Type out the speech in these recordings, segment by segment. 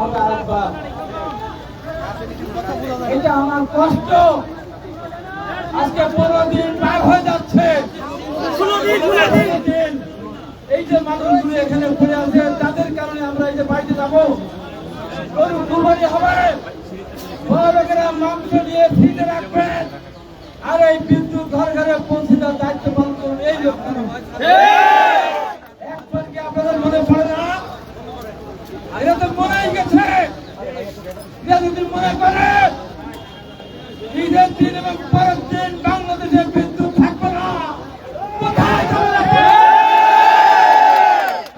হবে আরেকবার। এটা আমার কষ্ট। আজকে পনেরো দিন পার হয়ে যাচ্ছে। এই যে মানুষগুলো এখানে পড়ে আছে তাদের কারণে আমরা এই যে বাড়িতে যাব। গরু কুরবানি হবে। মাংস দিয়ে ফ্রিতে রাখবেন আর এই বিদ্যুৎ ঘর ঘরে পৌঁছে দেওয়ার দায়িত্ব পালন করুন। এই লোকগুলো এখন কি আপনাদের মনে পড়ে তো মনেই গেছে। যদি মনে করে। ঈদের দিন এবং পরের দিন বাংলাদেশে বিদ্যুৎ থাকবে না কোথায় যাবেন আপনি?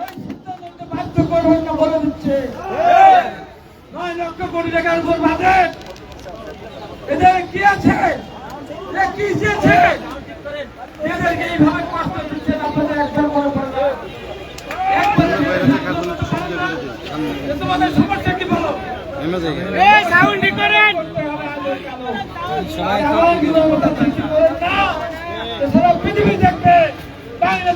এই সিদ্ধান্ত নিতে বাধ্য করবেন না বলে দিচ্ছে নয় লক্ষ কোটি টাকার উপর বাজেট এদের কি আছে এ কি চেয়েছে এদেরকে এইভাবে কষ্ট দিচ্ছেন আপনাদের একবার মনে পড়ে না একবার এ তোমাদের সমস্যা কি বলো সারা পৃথিবী দেখবে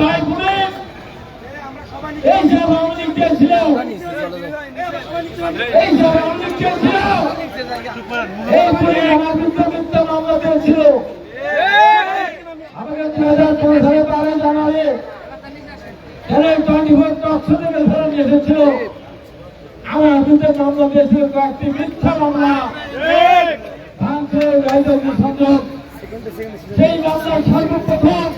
ভাই বোনে, এই যে আওয়ামী লীগ ছিল এই যে আওয়ামী লীগ ছিল এই বলে আমার মিথ্যা মামলা দিয়েছিল। আমাকে জানালে খেলার আমার বিরুদ্ধে মামলা দিয়েছিল কয়েকটি মিথ্যা মামলা। সেই মামলার সর্বপ্রথম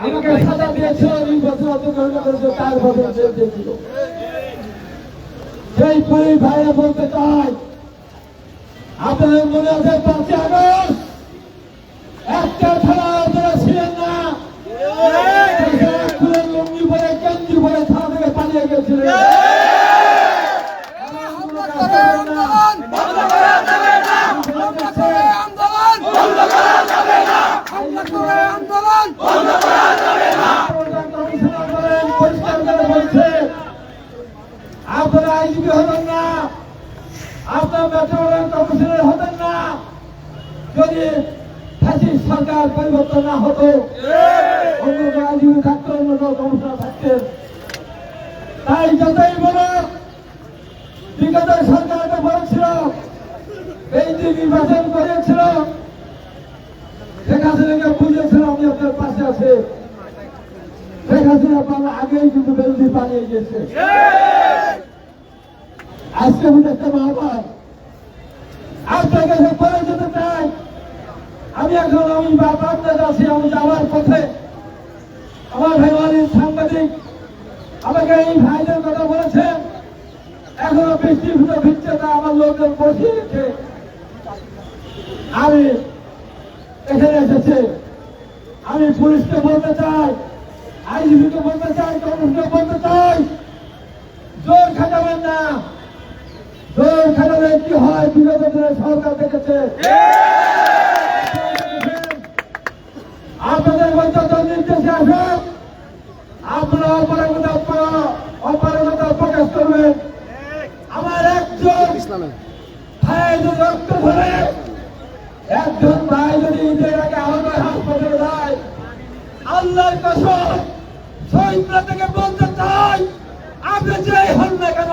আমাকে সাজা দিয়েছে দুই সেই পরি ভাইরা বলতে চাই আপনাদের মনে আছে একটা ছাড়া আপনারা ছিলেন না খুলে লুঙ্গি পরে গেঞ্জি পরে থানা থেকে পালিয়ে গেছিলেন আপনারা হবেন না আপনার মেট্রোপলিটন কমিশনার হতেন না। যদি ফ্যাসিস সরকার পরিবর্তন না হতো অন্য কোনো থাকতো অন্য কমিশনার থাকতেন তাই যতই বলো বিগত সরকারকে বলেছিল এই যে নির্বাচন করেছিল। শেখ হাসিনাকে বুঝেছিল আমি আপনার পাশে আছে। শেখ হাসিনা আগেই কিন্তু বেলদি পালিয়ে গেছে আজকে দেখতে মহাবার আপনার কাছে বলে যেতে চাই আমি এখন আমি বাবার আছি আমি যাওয়ার পথে আমার ভাইমানির সাংবাদিক আমাকে এই ভাইদের কথা বলেছেন এখনও বৃষ্টি ফুটে ফিরছে না আমার লোকজন বসিয়ে রেখে আমি এখানে এসেছে। আমি পুলিশকে বলতে চাই, আইনজীবীকে বলতে চাই, কমিশনকে বলতে চাই। জোর খাটাবেন না। জোর কি হয় দিনে সরকার দেখেছে। আপনাদের মধ্যে তো নির্দেশে আসে আপনারা অপারগতা অপারগতা প্রকাশ করবেন। আমার একজন ভাই রক্ত ধরে, একজন ভাই যদি ঈদের আগে হয়ে হাসপাতালে যায়, আল্লাহর কসম, শহীদরা থেকে বলতে চাই, আপনি যেই হন না কেন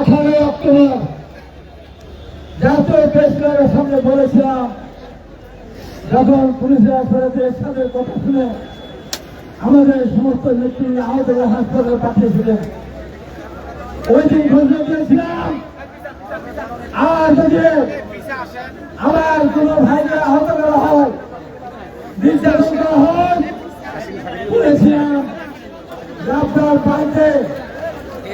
আঠারোই অক্টোবর জাতীয় প্রেস ক্লাবের সামনে বলেছিলাম, যখন পুলিশের আসলে সাথে কথা শুনে আমাদের সমস্ত নেত্রী আমাদের হাসপাতালে পাঠিয়েছিলেন। ওই দিন ঘোষণা করেছিলাম আর যদি আমার কোনো ভাইকে আহত করা হয়, নির্যাতন করা হয়, বলেছিলাম আপনার বাড়িতে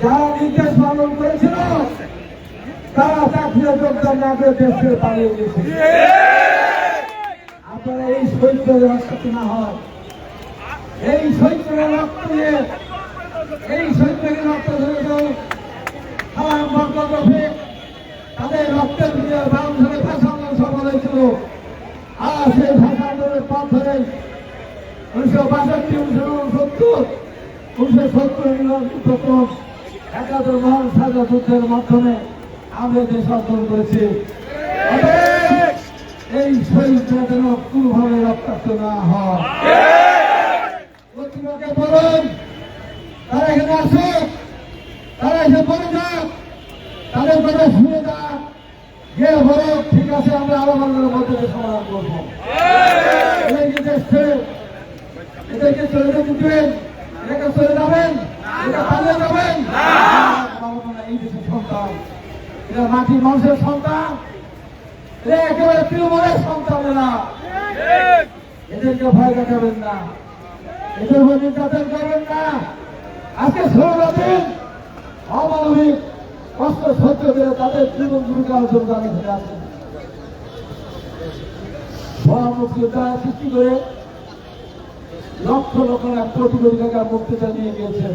যারা নির্দেশ পালন করেছিল, তারা চাকরিতে যোগদান না করে দেশ ছেড়ে পালিয়ে গেছে। আপনারা এই শহীদদের রক্ষা না হয়। এই শহীদদের রক্ত দিয়ে এই শহীদদের রক্ত ধরে খাওয়া বর্গ রফিক তাদের রক্তের দিয়ে বাম ধরে ভাষা আন্দোলন সফল হয়েছিল। আর সেই ভাষা আন্দোলনের পথ ধরে উনিশশো বাষট্টি, উনিশশো উনসত্তর উনিশশো সত্তর। একাত্তর মহান সাজা যুদ্ধের মাধ্যমে আমরা দেশ অর্জন করেছি। এই শহীদরা যেন কোনোভাবে রক্তাক্ত না হয়। বলুন, তারা এখানে আসে তারা এসে যাক তাদের শুনে যাক যে বলো ঠিক আছে, আমরা আরও মানুষের মধ্যে সমাধান করব। এদেরকে চলে যেতে দিবেন চলে যাবেন। এটা পালিয়ে যাবেন। এই দেশের সন্তান এরা মাটির মানুষের সন্তান। এরা একেবারে তৃণমূলের সন্তান এরা। এদেরকে ভয় দেখাবেন না। এদের উপর নির্যাতন করবেন না। আজকে দিন অমানবিক কষ্ট সহ্য করে তাদের জীবন জীবিকার জন্য আমি ঘুরে আছেন মুক্তিযোদ্ধা সৃষ্টি করে লক্ষ লক্ষ এক কোটি কোটি টাকা মুক্তিটা নিয়ে গিয়েছেন।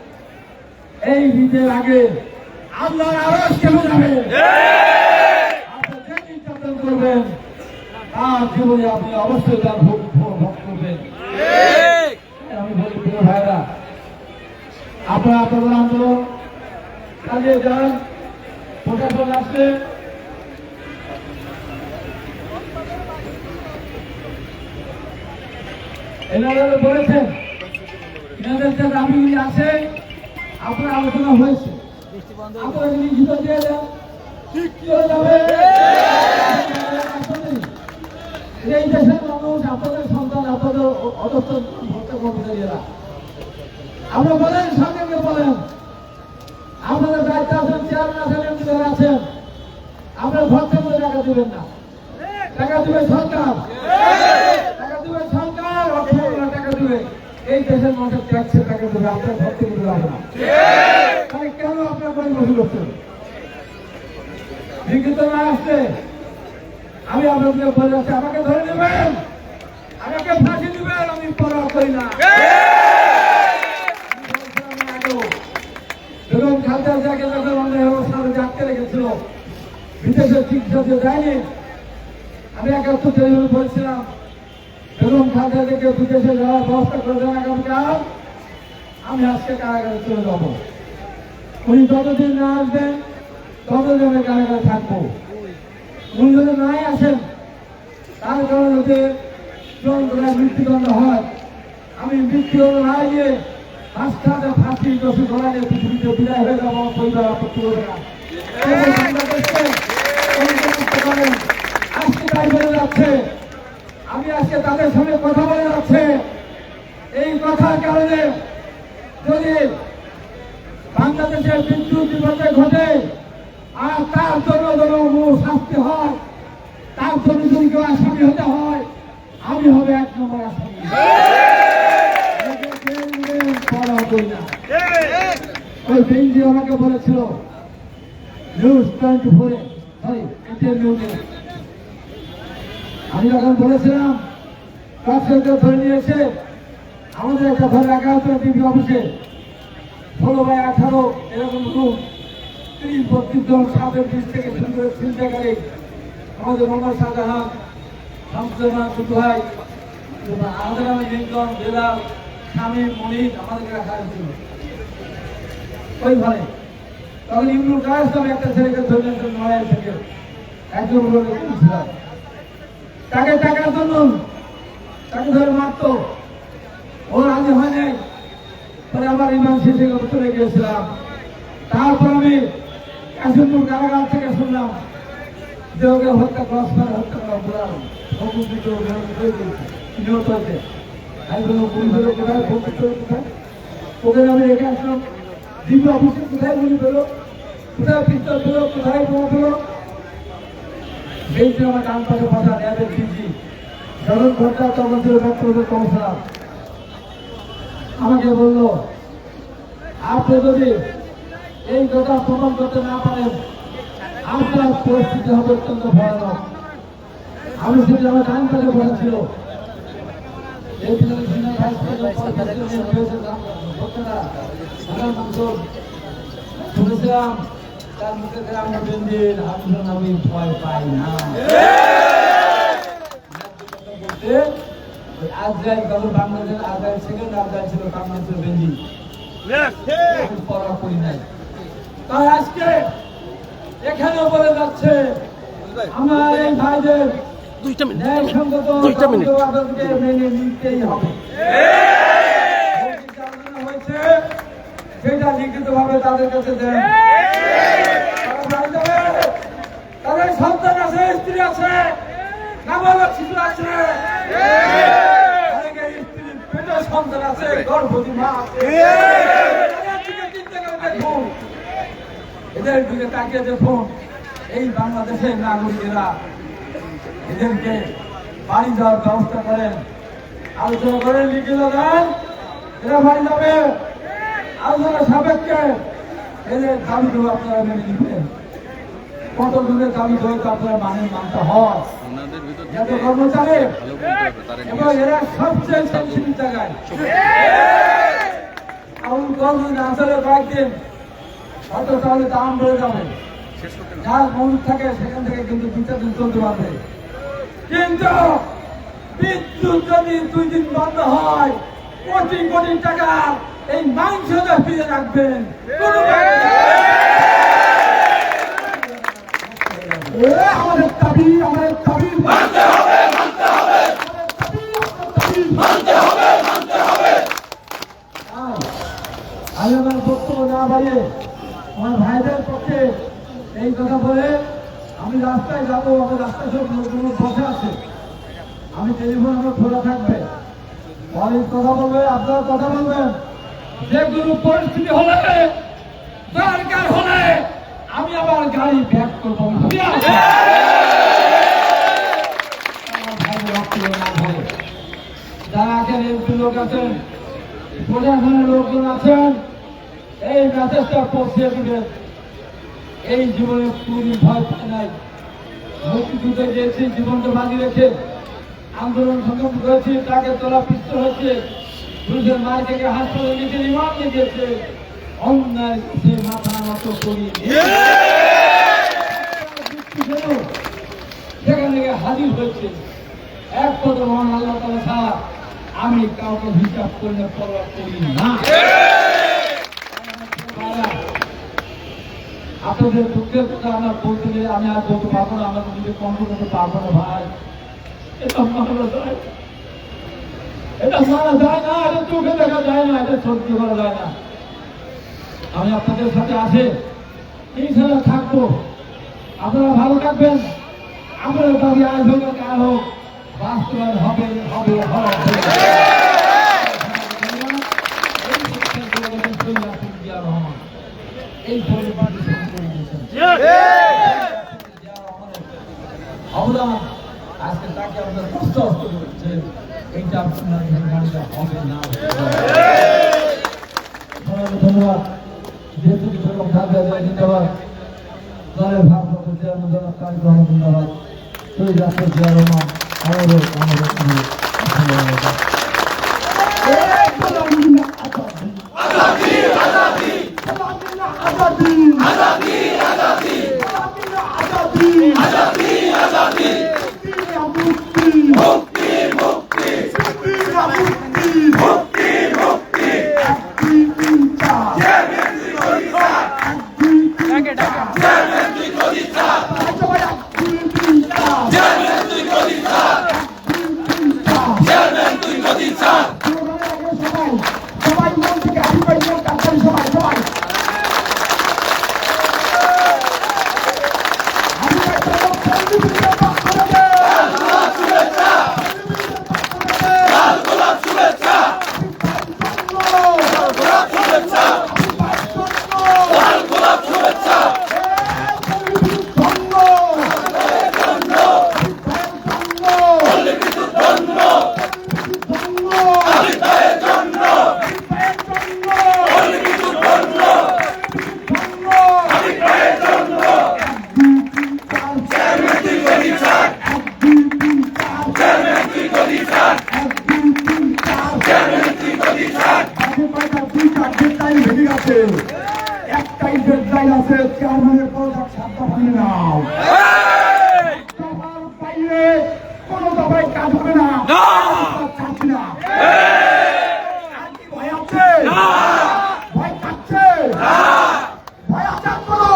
এই বিজের আগে আপনার আরও কেমন যাবে নির্যাতন করবেন, তার জীবনে আপনি অবশ্যই তার ভোগ ভোগ করবেন। আমি বলি, প্রিয় ভাইরা আপনারা আপনাদের আন্দোলন চালিয়ে যান, প্রশাসন আসলে এনারা বলেছেন, এনাদের যে দাবিগুলি আছে আপনার আলোচনা হয়েছে। আপনারা দিয়ে দেন যাবে? এই দেশের মানুষ, আপনাদের সন্তান, আপনাদের কর্মচারীরা। আমরা বলেন বলেন, আপনাদের দায়িত্ব থেকে টাকা দিবেন না। টাকা দিবে সরকার। টাকা দিবে সরকার টাকা দিবে এই দেশের মানুষের ট্যাক্সের টাকা দেবে আপনার ঘর থেকে দিবে না। তাহলে কেন আপনার করে বসে করছেন লিখিত না আসছে। আমি আপনাকে বলে যাচ্ছি, আমাকে ধরে নেবেন। আমাকে ফাঁসি দিবেন, আমি পরোয়া করি না। এবং খালদা যাকে যখন অবস্থানে আটকে রেখেছিল, বিদেশে চিকিৎসা দিয়ে যায়নি, আমি একাত্তর টেলিভিশনে বলছিলাম এবং খালদা থেকে বিদেশে যাওয়ার ব্যবস্থা করে দেন আগামীকাল। আমি আজকে কারাগারে চলে যাব। উনি যতদিন না আসবেন, ততদিন আমি কারাগারে থাকব। উনি যদি নাই আসেন, তার কারণে চন্দ্রা মৃত্যুদণ্ড হয়, আমি মৃত্যুদণ্ড না গিয়ে রাস্তাতে ফাঁসি, দোষী ধরা নিয়ে পৃথিবীতে বিদায় হয়ে যাব পরিবার আপত্তি করবে না। আজকে তাই বলে যাচ্ছে আমি আজকে তাদের সঙ্গে কথা বলে যাচ্ছে এই কথার কারণে যদি বাংলাদেশের বিদ্যুৎ বিপর্যয় ঘটে আর তার জন্য যেন শাস্তি হয়, তার জন্য যদি কেউ আসামি হতে হয়, আমি হবে এক নম্বর আসামি। ওই বেঞ্জি আমাকে বলেছিল নিউজ টোয়েন্টি ফোরে সরি ইন্টারভিউতে আমি যখন বলেছিলাম কাজকে ধরে নিয়েছে আমাদের একটা ধরে রাখা হতো টিভি অফিসে। ষোলো বাই আঠারো, এরকম রুম, তিরিশ বত্রিশ জন সাবেক বিশ থেকে শুরু করে চিন্তাকারী আমাদের মোহাম্মদ শাহজাহান, শামসুজ্জামান ভাই, আমাদের আমি লিঙ্কন, বেলাল স্বামী মনির আমাদেরকে রাখা হয়েছিল ওই ঘরে। তখন ইমরুল নামে একটা ছেলেকে ধরলেন তো নড়াই থেকে। একজন লোক ছিল। তাকে টাকার জন্য তাকে ধরে মারতো। ও রাজি হয় নাই। পরে আমার ইমাম শেষে চলে গিয়েছিলাম। তারপর আমি কাশিমপুর কারাগার থেকে শুনলাম যে ওকে হত্যা ক্রস করে হত্যা করা বলার সমুদ্রিত নিহত হয়েছে। আমি বললাম পুলিশের কোথায়? ফোন কোথায়? ওকে আমি রেখে আসলাম। ডিবি অফিসে, কোথায় গুলি পেল? কোথায় পিস্তল পেল? কোথায় বোমা পেল? বেঞ্চে আমার ডান পাশে বসা র্যাবের ডিজি শরণ ঘটনা তখন ছিল ডক্টর কৌশল আমাকে বলল, আপনি যদি এই কথা প্রমাণ করতে না পারেন, আপনার পরিস্থিতি হবে অত্যন্ত ভয়ানক। আমি সেটা আমার ডান পাশে বসেছিল এই পিছনে সিনিয়র ভাইস প্রেসিডেন্ট শুনেছিলাম তার মুখে থেকে আমরা আমি ভয় পাই না আজরাইল তখন বাংলাদেশ আজরাইল সেকেন্ড আজরাইল ছিল বাংলাদেশের বেঞ্জির আমি পড়া করি নাই তাই আজকে এখানেও বলে যাচ্ছে আমার এই ভাইদের দুইটা মিনিট দুইটা মিনিট। মেনে নিতেই হবে হয়েছে সেটা লিখিত ভাবে তাদের কাছে দেন। তাদের সন্তান আছে, স্ত্রী আছে, নাবালক শিশু আছে। স্ত্রীর পেটে সন্তান আছে, গর্ভবতী মা দেখুন এদের দিকে তাকিয়ে দেখুন এই বাংলাদেশের নাগরিকেরা এদেরকে বাড়ি যাওয়ার ব্যবস্থা করেন। আলোচনা করেন লিখিত দেন। এরা বাড়ি যাবে। আলোচনা সাপেক্ষে। এদের দাবি দেবো আপনারা মেনে নিবেন। কত দূরের দাবি তো আপনারা মানে মানতে হয়। কর্মচারী? এবং এরা সবচেয়ে সেন্সিটিভ জায়গায়। আসলে কয়েকদিন হয়তো তাহলে দাম বেড়ে যাবে। যার মন থাকে সেখান থেকে কিন্তু বিচার দিন চলতে পারবে। কিন্তু বিদ্যুৎ যদি দুই দিন বন্ধ হয় কোটি কোটি টাকা এই মাংস ফিরে রাখবেন। আমাদের দাবি আমাদের দাবি। মানতে হবে মানতে হবে। মানতে হবে মানতে হবে। আমি আমার বক্তব্য না বাড়িয়ে আমার ভাইদের পক্ষে এই কথা বলে আমি রাস্তায় যাব আমার রাস্তায় সব বসে আছে। আমি টেলিফোন আমার খোলা থাকবে। অনেক কথা বলবে আপনারা কথা বলবেন। যে কোনো পরিস্থিতি হলে দরকার হলে আমি আবার গাড়ি ব্যাক আছেন? প্রশাসনের লোকজন আছেন। এই মেসেজটা পৌঁছে দিবেন এই জীবনে পুরী ভয় পায় নাই। মুক্তিযুদ্ধে গিয়েছি, জীবনটা বাজি রেখে আন্দোলন সংগ্রাম করেছি, তাকে তোলা পিস্তল হয়েছে। পুলিশের মার থেকে হাসপাতালে নিচে রিমান্ড গিয়েছে অন্যায় সে মাথা মতো করি। সেখান থেকে হাজির হয়েছে। এক কথা মহান আল্লাহ তালা ছাড়া আমি কাউকে হিসাব করলে পরোয়া করি না। আপনাদের দুঃখের কথা আমরা বলতে গেলে আমি আর বলতে পারব না, আমরা নিজে কম করতে পারব না ভাই। এটা মানা যায়। এটা মানা যায় না, এটা চোখে দেখা যায় না, এটা সহ্য করা যায় না। আমি আপনাদের সাথে আছে। ইনশাল্লাহ থাকব। আপনারা ভালো থাকবেন। আমাদের দাবি আর কাল হোক। বাস্তবায়ন হবে হবে হবে। এই আমরা আজকে তাকে আমরা কষ্ট অস্ত করছে এইটা আপনার হবে না ধন্যবাদ, ধন্যবাদ। যেহেতু কিছু যায়নি দেওয়ার দলের তারিক রহমান। 마음으로 오늘 감사합니다. 아자비 아자비 아자비 아자비 아자비 아자비 একটাই ডেডলাইন আছে চেয়ারম্যানের ভয় আছে ভয় পাচ্ছে কোনো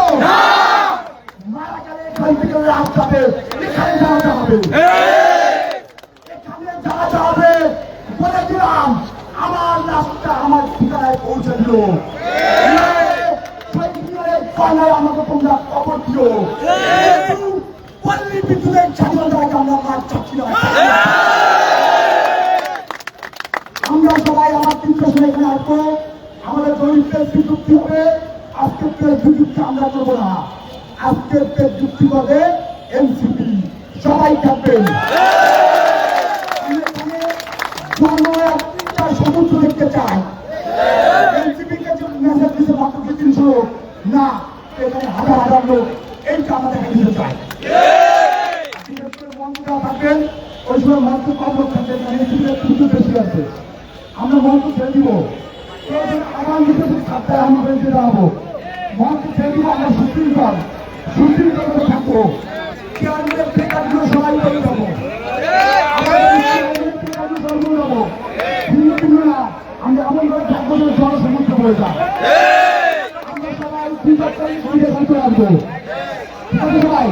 এখানে যাওয়াতে হবে বলে দিলাম আমার রাস্তা আমার ঠিকানায় পৌঁছে কর্নার আমাকে তোমরা খবর দিও। বিদ্যুতের স্বাধীনতাকে আমরা মার চাচ্ছি না। আমরা সবাই আমার তিনটে শুনে এখানে আসব। আমাদের দরিদ্রের বিযুক্তি হবে। আজকের তেল বিযুক্তি আমরা করব না। আজকের তেল যুক্তি করবে এনসিপি। সবাই থাকবেন জন্ম একটা সমুদ্র দেখতে চাই। মাত্র কি তিনশো, না এখানে হাজার হাজার লোক। এইটা আমাদের দিতে চায়। মন্ত্রীরা থাকবেন ওই সময় মন্ত্র কম লোক থাকবেন এনসিপির কিন্তু বেশি আছে। আমরা মন্ত্র ছেড়ে দিব। আমার দিনে সাতটায় আমরা বেঁচে দাঁড়াবো মন্ত্র ছেড়ে দিব, আমরা সুশৃঙ্খল সুশৃঙ্খল করে থাকব। জনসমুদ্র আমরা সবাই শান্ত রাখব ঠিক আছে সবাই?